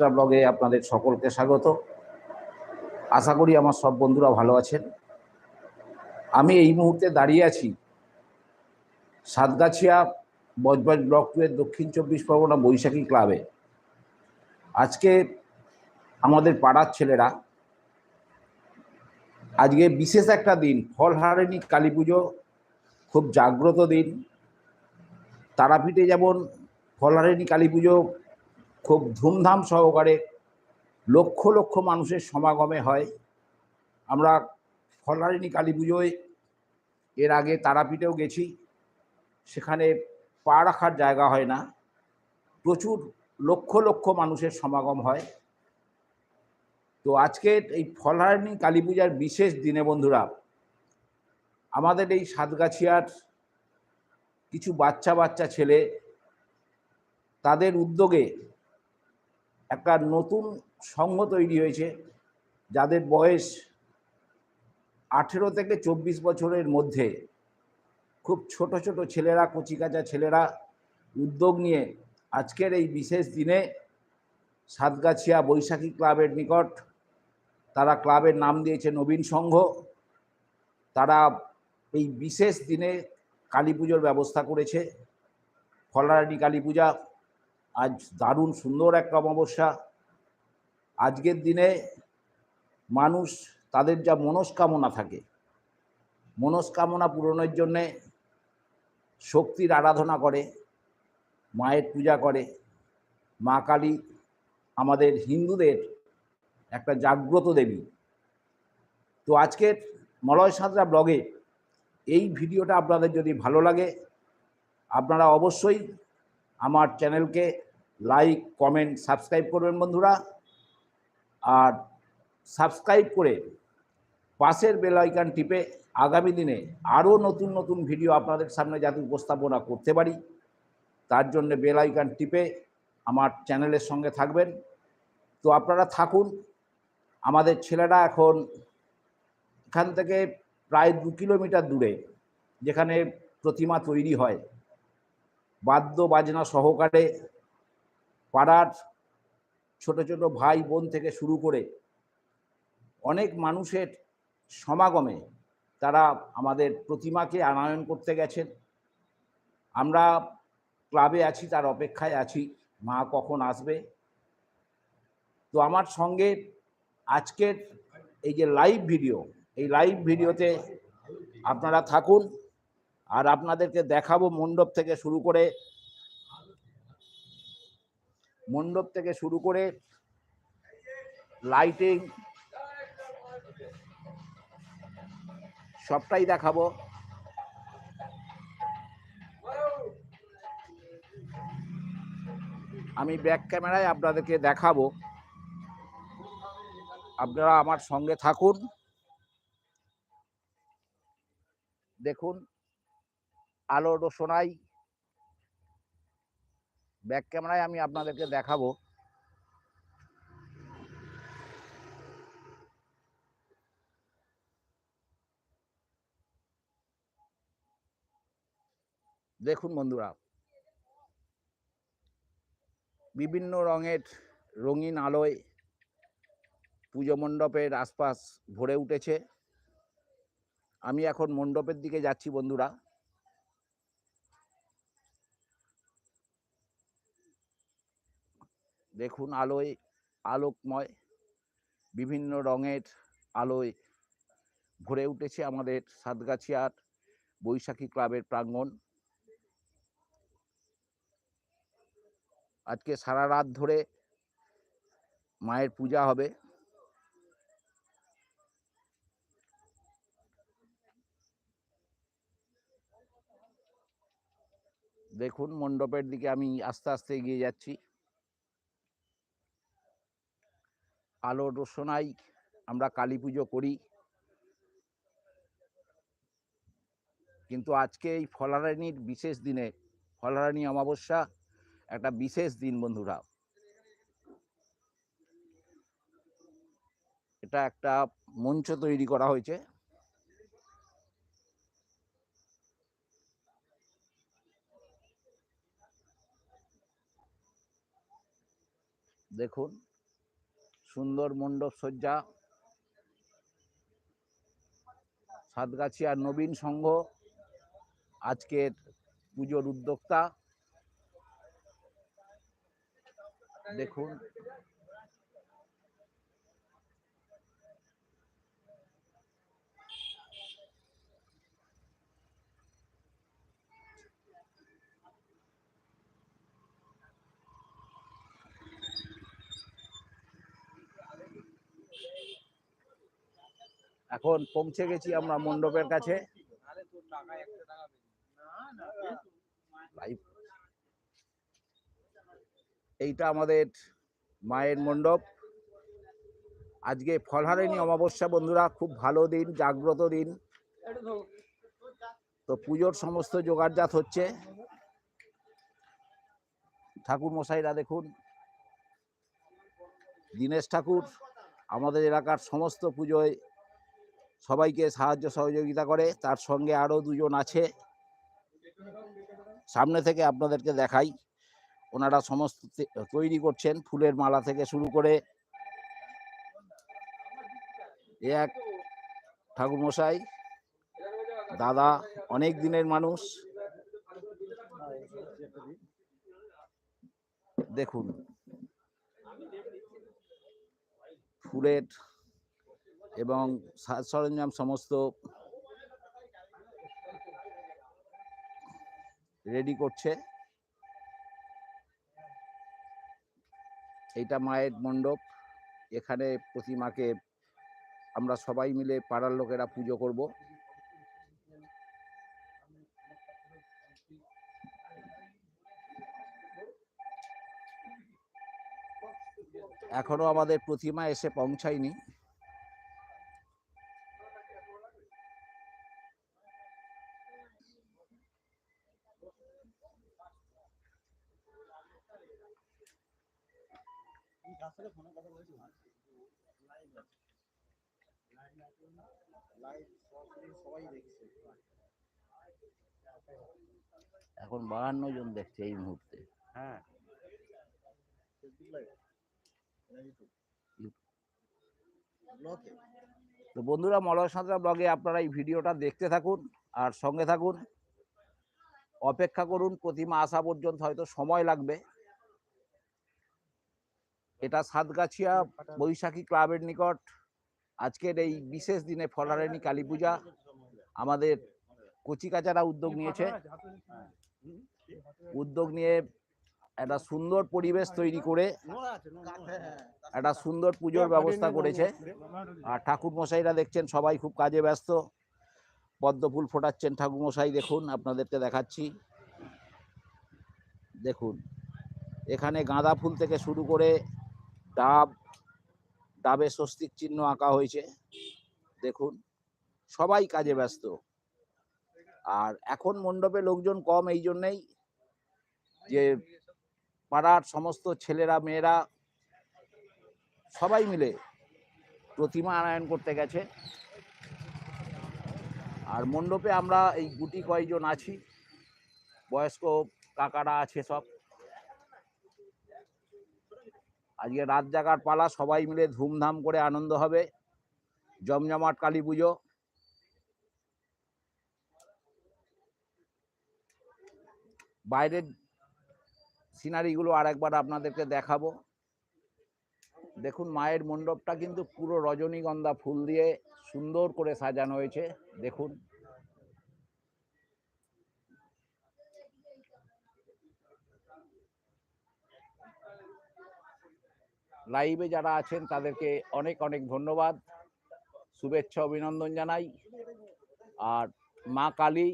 সাঁতরা ব্লগে আপনাদের সকলকে স্বাগত। আশা করি আমার সব বন্ধুরা ভালো আছেন। আমি এই মুহূর্তে দাঁড়িয়ে আছি সাতগাছিয়া বজবজ ব্লক টু এর দক্ষিণ চব্বিশ পরগনা বৈশাখী ক্লাবে। আজকে আমাদের পাড়ার ছেলেরা, আজকে বিশেষ একটা দিন ফলহারিণী কালী পুজো, খুব জাগ্রত দিন। তারাপীঠে যেমন ফলহারিণী কালী পুজো খুব ধুমধাম সহকারে লক্ষ লক্ষ মানুষের সমাগমে হয়। আমরা ফলহারিণী কালী পুজোয় এর আগে তারাপীঠেও গেছি। সেখানে পা রাখার জায়গা হয় না। প্রচুর লক্ষ লক্ষ মানুষের সমাগম হয়। তো আজকে এই ফলহারিণী কালী পূজার বিশেষ দিনে বন্ধুরা, আমাদের এই সাতগাছিয়ার কিছু বাচ্চা বাচ্চা ছেলে, তাদের উদ্যোগে একটা নতুন সংঘ তৈরি হয়েছে, যাদের বয়স আঠেরো থেকে চব্বিশ বছরের মধ্যে খুব ছোট ছোট ছেলেরা, কচিকাচা ছেলেরা উদ্যোগ নিয়ে আজকের এই বিশেষ দিনে সাতগাছিয়া বৈশাখী ক্লাবের নিকট তারা ক্লাবের নাম দিয়েছে নবীন সংঘ তারা এই বিশেষ দিনে কালী ব্যবস্থা করেছে ফলারানি কালী পূজা আজ দারুণ সুন্দর একটা অমাবস্যা। আজকের দিনে মানুষ, তাদের যা মনস্কামনা থাকে, মনস্কামনা পূরণের জন্যে শক্তির আরাধনা করে, মায়ের পূজা করে। মা কালী আমাদের হিন্দুদের একটা জাগ্রত দেবী। তো আজকের মলয় সাঁতরা ব্লগে এই ভিডিওটা আপনাদের যদি ভালো লাগে, আপনারা অবশ্যই আমার চ্যানেলকে লাইক, কমেন্ট, সাবস্ক্রাইব করবেন বন্ধুরা। আর সাবস্ক্রাইব করে পাশের বেল আইকন টিপে আগামী দিনে আরও নতুন নতুন ভিডিও আপনাদের সামনে যাতে উপস্থাপনা করতে পারি, তার জন্য বেল আইকন টিপে আমার চ্যানেলের সঙ্গে থাকবেন। তো আপনারা থাকুন, আমাদের ছেলেরা এখন এখান থেকে প্রায় দু কিলোমিটার দূরে, যেখানে প্রতিমা তৈরি হয়। বাদ্য বাজনা সহকারে পাড়ার ছোট ছোট ভাই বোন থেকে শুরু করে অনেক মানুষের সমাগমে তারা আমাদের প্রতিমাকে আনয়ন করতে গেছেন। আমরা ক্লাবে আছি, তার অপেক্ষায় আছি, মা কখন আসবে? তো আমার সঙ্গে আজকের এই যে লাইভ ভিডিও এই লাইভ ভিডিওতে আপনারা থাকুন। আর আপনাদেরকে দেখাবো মণ্ডপ থেকে শুরু করে, মণ্ডপ থেকে শুরু করে লাইটিং সবটাই দেখাবো। আমি ব্যাক ক্যামেরায় আপনাদেরকে দেখাবো। আপনারা আমার সঙ্গে থাকুন। দেখুন। আলো রোশনাই ব্যাক ক্যামেরায় আমি আপনাদেরকে দেখাবো। দেখুন বন্ধুরা। বিভিন্ন রঙের রঙিন আলোয় পুজো মণ্ডপের আশপাশ ভরে উঠেছে। আমি এখন মণ্ডপের দিকে যাচ্ছি বন্ধুরা। দেখুন আলোয় আলোকময়, বিভিন্ন রঙের আলোয় ভরে উঠেছে আমাদের সাতগাছিয়ার বৈশাখী ক্লাবের প্রাঙ্গণ। আজকে সারা রাত ধরে মায়ের পূজা হবে। দেখুন মণ্ডপের দিকে আমি আস্তে আস্তে এগিয়ে যাচ্ছি। আলো রোশনাই আমরা কালী পুজো করি। কিন্তু আজকে এই ফলারানির বিশেষ দিনে, ফলারানি অমাবস্যা, একটা বিশেষ দিন বন্ধুরা। এটা একটা মঞ্চ তৈরি করা হয়েছে। দেখুন। সুন্দর মণ্ডপ সজ্জা সাতগাছিয়ার নবীন সংঘ আজকের পুজোর উদ্যোক্তা। দেখুন এখন পৌঁছে গেছি আমরা মণ্ডপের কাছে। এইটা আমাদের মায়ের মণ্ডপ। আজকে ফলহারিণী অমাবস্যা বন্ধুরা, খুব ভালো দিন, জাগ্রত দিন। তো পুজোর সমস্ত জোগাড়জাত হচ্ছে। ঠাকুর মশাইরা দেখুন, দীনেশ ঠাকুর, আমাদের এলাকার সমস্ত পুজোয় সবাইকে সাহায্য সহযোগিতা করে। তার সঙ্গে আরও দুজন আছে। সামনে থেকে আপনাদেরকে দেখাই। ওনারা সমস্ত তৈরি করছেন ফুলের মালা থেকে শুরু করে। এক ঠাকুরমশাই, দাদা, অনেক দিনের মানুষ। দেখুন, ফুলের এবং সাজ সরঞ্জাম সমস্ত রেডি করছে। এইটা মায়ের মণ্ডপ। এখানে প্রতিমাকে আমরা সবাই মিলে পাড়ার লোকেরা পুজো করব। এখনও আমাদের প্রতিমা এসে পৌঁছায়নি। এখন বাহান্ন জন দেখছে এই মুহূর্তে। হ্যাঁ। তো বন্ধুরা মলয় সাঁতরা ব্লগে আপনারা এই ভিডিওটা দেখতে থাকুন আর সঙ্গে থাকুন। অপেক্ষা করুন প্রতিমা আসা পর্যন্ত হয়তো সময় লাগবে। এটা সাতগাছিয়া বৈশাখী ক্লাবের নিকট। আজকের এই বিশেষ দিনে ফলারেনি কালী পূজা আমাদের কচিকাচারা উদ্যোগ নিয়েছে। উদ্যোগ নিয়ে একটা সুন্দর পরিবেশ তৈরি করে একটা সুন্দর পুজোর ব্যবস্থা করেছে। আর ঠাকুর মশাইরা দেখছেন সবাই খুব কাজে ব্যস্ত। পদ্ম ফুল ফোটাচ্ছেন ঠাকুর মশাই দেখুন, আপনাদেরকে দেখাচ্ছি। দেখুন, এখানে গাঁদা ফুল থেকে শুরু করে ডাব, ডাবে স্বস্তিক চিহ্ন আঁকা হয়েছে। দেখুন, সবাই কাজে ব্যস্ত। আর এখন মণ্ডপে লোকজন কম, এই জন্যেই যে পাড়ার সমস্ত ছেলেরা, মেয়েরা সবাই মিলে প্রতিমা আনয়ন করতে গেছে। আর মণ্ডপে আমরা এই গুটি কয়জন আছি। বয়স্ক কাকারা আছে সব। আজকে রাত জাগার পালা, সবাই মিলে ধুমধাম করে আনন্দ হবে। জমজমাট কালী পুজো। বাইরের সিনারিগুলো আরেকবার আপনাদেরকে দেখাবো। দেখুন, মায়ের মণ্ডপটা কিন্তু পুরো রজনীগন্ধা ফুল দিয়ে সুন্দর করে সাজানো হয়েছে। দেখুন। লাইভে যারা আছেন, তাদেরকে অনেক অনেক ধন্যবাদ। শুভেচ্ছা, অভিনন্দন জানাই। আর মা কালী,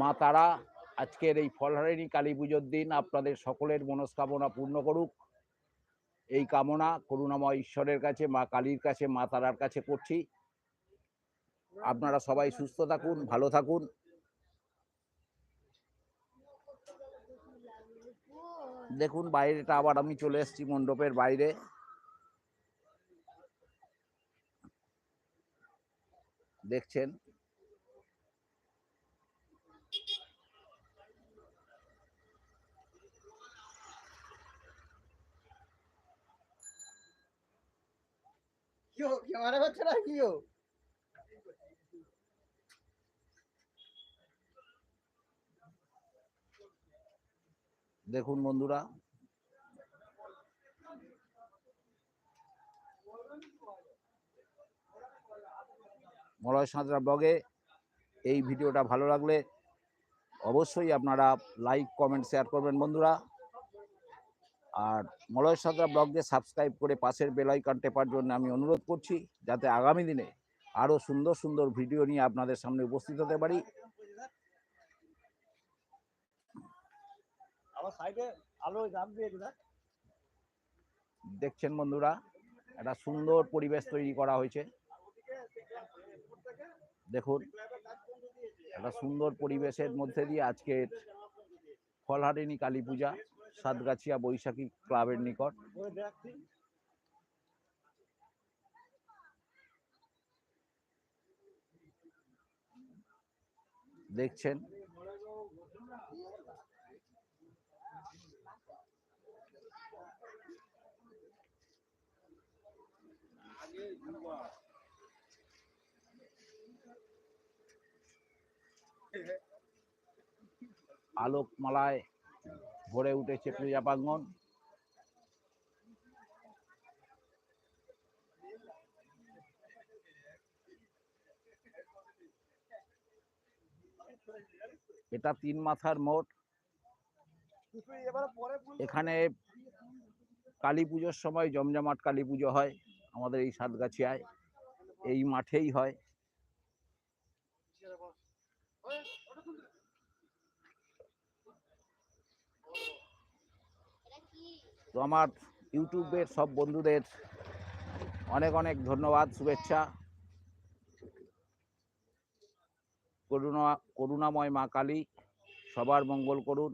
মা তারা, আজকের এই ফলহারিণী কালী পুজোর দিন আপনাদের সকলের মনস্কামনা পূর্ণ করুক। এই কামনা করুণাময় ঈশ্বরের কাছে, মা কালীর কাছে, মা তারার কাছে করছি। আপনারা সবাই সুস্থ থাকুন, ভালো থাকুন। দেখুন, বাইরেটা আবার আমি চলে এসেছি মণ্ডপের বাইরে। দেখছেন? দেখুন বন্ধুরা। মলয় সাঁতরা ব্লগে এই ভিডিওটা ভালো লাগলে অবশ্যই আপনারা লাইক, কমেন্ট, শেয়ার করবেন বন্ধুরা। আর মলয় সাঁতরা ব্লগকে সাবস্ক্রাইব করে পাশের বেলাইকন টেপার জন্য আমি অনুরোধ করছি যাতে আগামী দিনে আরও সুন্দর সুন্দর ভিডিও নিয়ে আপনাদের সামনে উপস্থিত হতে পারি। দেখছেন বন্ধুরা একটা সুন্দর পরিবেশ তৈরি করা হয়েছে। দেখুন একটা সুন্দর পরিবেশের মধ্যে দিয়ে আজকে ফলহারিণী কালী পূজা। সাতগাছিয়া বৈশাখী ক্লাবের নিকট। দেখছেন? আলোকমালায় ভরে উঠেছে পূজা প্রাঙ্গন এটা তিন মাথার মোট। এখানে কালী পুজোর সময় জমজমাট কালী পুজো হয় আমাদের এই সাতগাছিয়ায়। এই মাঠেই হয়। তো আমার ইউটিউবের সব বন্ধুদের অনেক অনেক ধন্যবাদ, শুভেচ্ছা। করুণা, করুণাময় মা কালী, সবার মঙ্গল করুন।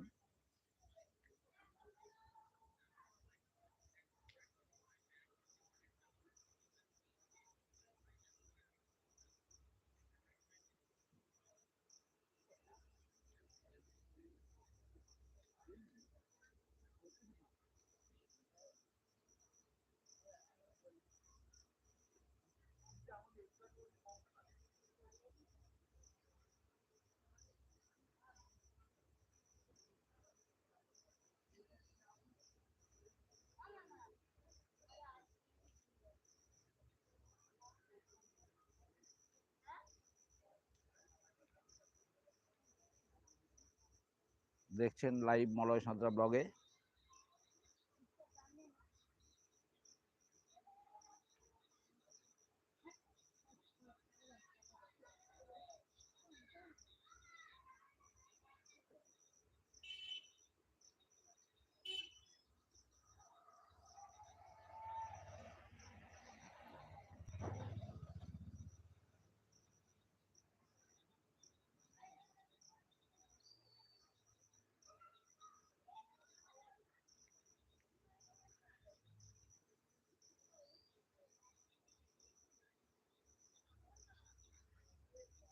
দেখছেন লাইভ মলয় সাঁতরা ব্লগে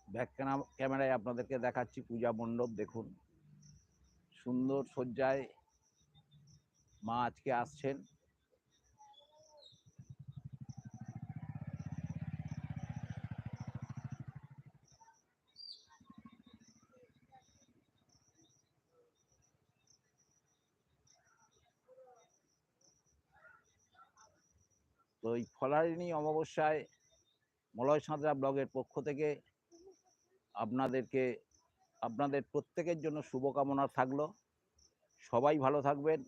ব্যাক ক্যামেরায় আপনাদেরকে দেখাচ্ছি পূজা মণ্ডপ, দেখুন। সুন্দর সজ্জায় মা আজকে আসছেন। তো এই ফলারিণী অমাবস্যায় মলয় সাঁতরা ব্লগের পক্ষ থেকে আপনাদেরকে, আপনাদের প্রত্যেকের জন্য শুভকামনা থাকল। সবাই ভালো থাকবেন,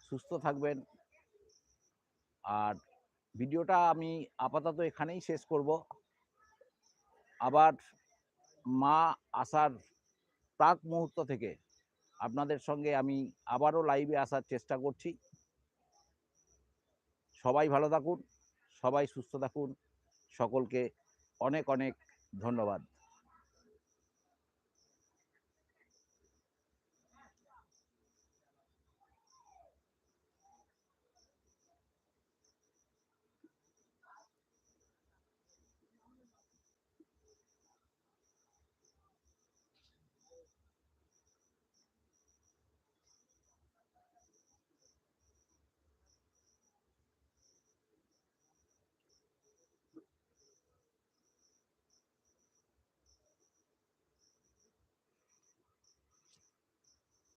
সুস্থ থাকবেন। আর ভিডিওটা আমি আপাতত এখানেই শেষ করব। আবার মা আসার প্রাক মুহূর্ত থেকে আপনাদের সঙ্গে আমি আবারও লাইভে আসার চেষ্টা করছি। সবাই ভালো থাকুন, সবাই সুস্থ থাকুন। সকলকে অনেক অনেক ধন্যবাদ।